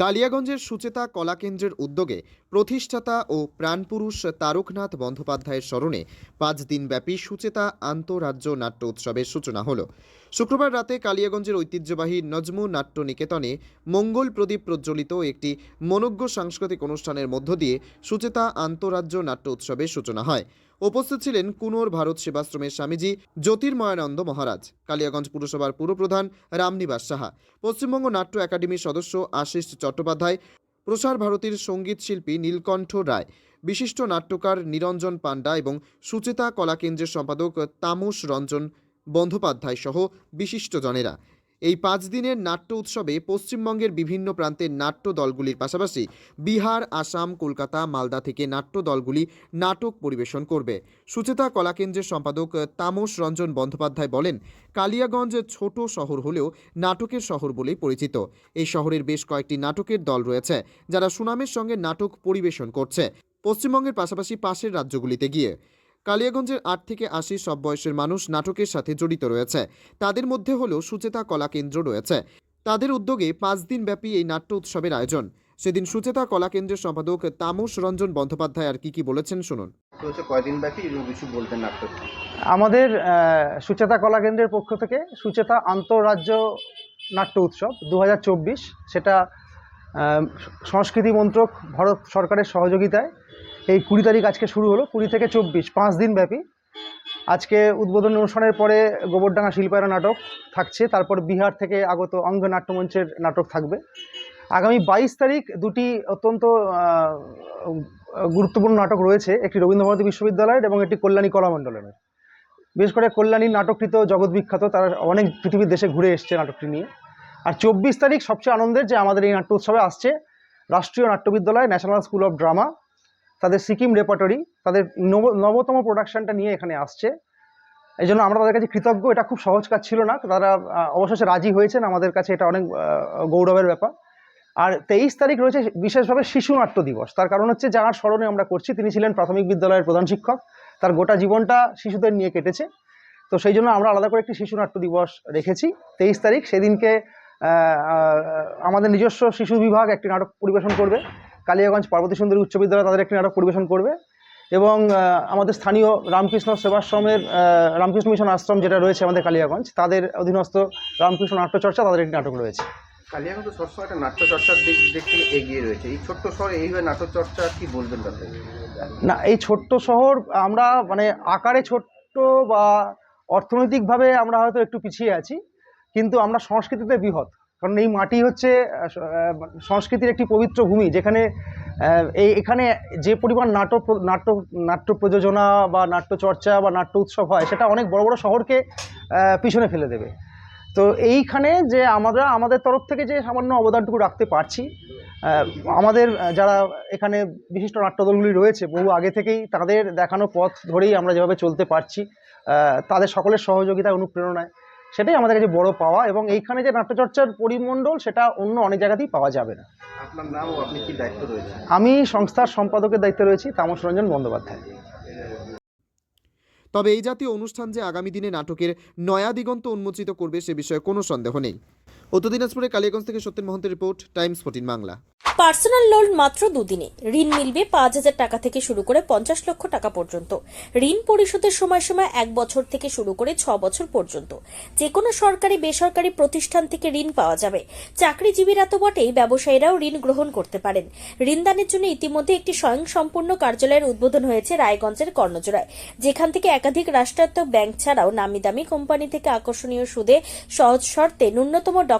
কালিয়াগঞ্জের সুচেতা কলাকেন্দ্রের উদ্যোগে প্রতিষ্ঠাতা ও প্রাণপুরুষ তারকনাথ বন্দ্যোপাধ্যায়ের স্মরণে পাঁচ দিনব্যাপী সুচেতা আন্তঃরাজ্য নাট্য উৎসবের সূচনা হল। শুক্রবার রাতে কালিয়াগঞ্জের ঐতিহ্যবাহী নজমু নাট্য নিকেতনে মঙ্গল প্রদীপ প্রজ্বলিত একটি মনোজ্ঞ সাংস্কৃতিক অনুষ্ঠানের মধ্য দিয়ে সুচেতা আন্তঃরাজ্য নাট্য উৎসবের সূচনা হয়। উপস্থিত ছিলেন কুনোর ভারত সেবাশ্রমের স্বামীজি জ্যোতির্ময়ানন্দ মহারাজ, কালিয়াগঞ্জ পুরসভার পুরপ্রধান রামনিবাস সাহা, পশ্চিমবঙ্গ নাট্য একাডেমির সদস্য আশিস চট্টোপাধ্যায়, প্রসার ভারতীর সংগীত শিল্পী নীলকণ্ঠ রায়, বিশিষ্ট নাট্যকার নিরঞ্জন পাণ্ডা এবং সুচেতা কলাকেন্দ্রের সম্পাদক তামস রঞ্জন বন্দ্যোপাধ্যায় সহ বিশিষ্টজনেরা এই পাঁচ দিনের নাট্য উৎসবে পশ্চিমবঙ্গের বিভিন্ন প্রান্তের নাট্য দলগুলির পাশাপাশি বিহার, আসাম, কলকাতা, মালদা থেকে নাট্য দলগুলি নাটক পরিবেশন করবে। সুচেতা কলাকেন্দ্রের সম্পাদক তামস রঞ্জন বন্দ্যোপাধ্যায় বলেন, কালিয়াগঞ্জ ছোট শহর হলেও নাটকের শহর বলেই পরিচিত। এই শহরের বেশ কয়েকটি নাটকের দল রয়েছে যারা সুনামের সঙ্গে নাটক পরিবেশন করছে। পশ্চিমবঙ্গের পাশাপাশি পাশের রাজ্যগুলিতে গিয়ে কালিয়াগঞ্জের আট থেকে আশি সব বয়সের মানুষ নাটকের সাথে জড়িত রয়েছে। তাদের মধ্যে হলো সুচেতা কলা কেন্দ্র রয়েছে। তাদের উদ্যোগে পাঁচ দিন ব্যাপী এই নাট্য উৎসবের আয়োজন। সেদিন সুচেতা কলা কেন্দ্রের সম্পাদক তামস রঞ্জন বন্দ্যোপাধ্যায় আর কি কি বলেছেন শুনুন। কয়দিন ব্যাপী কিছু বলতেন নাটক? আমাদের সুচেতা কলা কেন্দ্রের পক্ষ থেকে সুচেতা আন্তঃরাজ্য নাট্য উৎসব দু হাজার চব্বিশ। সেটা সংস্কৃতি মন্ত্রক ভারত সরকারের সহযোগিতায় এই কুড়ি তারিখ আজকে শুরু হলো, কুড়ি থেকে চব্বিশ, পাঁচ দিন ব্যাপী। আজকে উদ্বোধনী অনুষ্ঠানের পরে গোবরডাঙ্গা শিল্পায়ন নাটক থাকছে, তারপর বিহার থেকে আগত অঙ্গ নাট্যমঞ্চের নাটক থাকবে। আগামী বাইশ তারিখ দুটি অত্যন্ত গুরুত্বপূর্ণ নাটক রয়েছে, একটি রবীন্দ্রভারতী বিশ্ববিদ্যালয়ের এবং একটি কল্যাণী কলামণ্ডলের। বিশেষ করে কল্যাণীর নাটকটি তো জগৎ বিখ্যাত, তারা অনেক পৃথিবীর দেশে ঘুরে এসছে নাটকটি নিয়ে। আর চব্বিশ তারিখ সবচেয়ে আনন্দের যে আমাদের এই নাট্য উৎসবে আসছে, রাষ্ট্রীয় নাট্য বিদ্যালয় ন্যাশনাল স্কুল অফ ড্রামা তাদের সিকিম রেপার্টরি তাদের নব, নবতম প্রোডাকশনটা নিয়ে এখানে আসছে। এই জন্য আমরা তাদের কাছে কৃতজ্ঞ। এটা খুব সহজ কাজ ছিল না। তারা অবশেষে রাজি হয়েছেন। আমাদের কাছে এটা অনেক গৌরবের ব্যাপার। আর তেইশ তারিখ রয়েছে বিশেষভাবে শিশু নাট্য দিবস। তার কারণ হচ্ছে যার স্মরণে আমরা করছি, তিনি ছিলেন প্রাথমিক বিদ্যালয়ের প্রধান শিক্ষক। তার গোটা জীবনটা শিশুদের নিয়ে কেটেছে। তো সেই জন্য আমরা আলাদা করে একটি শিশু নাট্য দিবস রেখেছি। তেইশ তারিখ সেদিনকে আমাদের নিজস্ব শিশু বিভাগ একটি নাটক পরিবেশন করবে। কালিয়াগঞ্জ পার্বতী সুন্দরী উচ্চ বিদ্যালয় তাদের একটি নাটক পরিবেশন করবে এবং আমাদের স্থানীয় রামকৃষ্ণ সেবাশ্রমের রামকৃষ্ণ মিশন আশ্রম যেটা রয়েছে আমাদের কালিয়াগঞ্জ তাদের অধীনস্থ রামকৃষ্ণ নাট্যচর্চা তাদের একটি নাটক রয়েছে। কালিয়াগঞ্জ তো সবসময় একটা নাট্যচর্চার দিক দিক থেকে এগিয়ে রয়েছে। এই ছোট্ট শহরে এইভাবে নাট্যচর্চা কি বলবেন তাতে? না এই ছোট্ট শহর আমরা মানে আকারে ছোট্ট বা অর্থনৈতিকভাবে আমরা হয়তো একটু পিছিয়ে আছি কিন্তু আমরা সংস্কৃতিতে বৃহৎ। কারণ এই মাটি হচ্ছে সংস্কৃতির একটি পবিত্র ভূমি, যেখানে এই, এখানে যে পরিমাণ নাটক নাট্য নাট্য প্রযোজনা বা নাট্য চর্চা বা নাট্য উৎসব হয়, সেটা অনেক বড় বড় শহরকে পিছনে ফেলে দেবে। তো এইখানে যে আমরা, আমাদের তরফ থেকে যে সামান্য অবদানটুকু রাখতে পারছি আমাদের যারা এখানে বিশিষ্ট নাট্যদলগুলি রয়েছে, বহু আগে থেকেই তাদের দেখানো পথ ধরেই আমরা যেভাবে চলতে পারছি তাদের সকলের সহযোগিতা, অনুপ্রেরণায়। সেটাই আমাদের কাছে বড় পাওয়া এবং এইখানে যে নাট্যচর্চার পরিমণ্ডল সেটা অন্য অনেক জায়গাতেই পাওয়া যাবে না। আপনার নাম আপনি কি দায়িত্ব রয়েছে আমি সংস্থার সম্পাদকের দায়িত্বে রয়েছি তামস রঞ্জন বন্দ্যোপাধ্যায়। তবে এই জাতীয় অনুষ্ঠান যে আগামী দিনে নাটকের নয়া দিগন্ত উন্মোচিত করবে সে বিষয়ে কোনো সন্দেহ নেই। উত্তর দিনাজপুরে কালিয়াগঞ্জ থেকে Satyen মহন্তের report, Times fourteen Bangla. Personal loan মাত্র দুদিনে। ঋণ মিলবে পাঁচ হাজার টাকা থেকে শুরু করে পঞ্চাশ লক্ষ টাকা পর্যন্ত। ঋণ পরিশোধের সময়সীমা এক বছর থেকে শুরু করে ছ বছর পর্যন্ত। যে কোনো সরকারি, বেসরকারি প্রতিষ্ঠান থেকে ঋণ পাওয়া যাবে। চাকরিজীবীরা তো বটেই ব্যবসায়ীরাও ঋণ গ্রহণ করতে পারেন। ঋণদানের জন্য ইতিমধ্যে একটি স্বয়ংসম্পূর্ণ কার্যালয়ের উদ্বোধন হয়েছে রায়গঞ্জের কর্ণজোড়ায়। যেখান থেকে একাধিক রাষ্ট্রায়ত্ত ব্যাংক ছাড়াও নামি দামি কোম্পানি থেকে আকর্ষণীয় সুদে সহজ শর্তে ন্যূনতম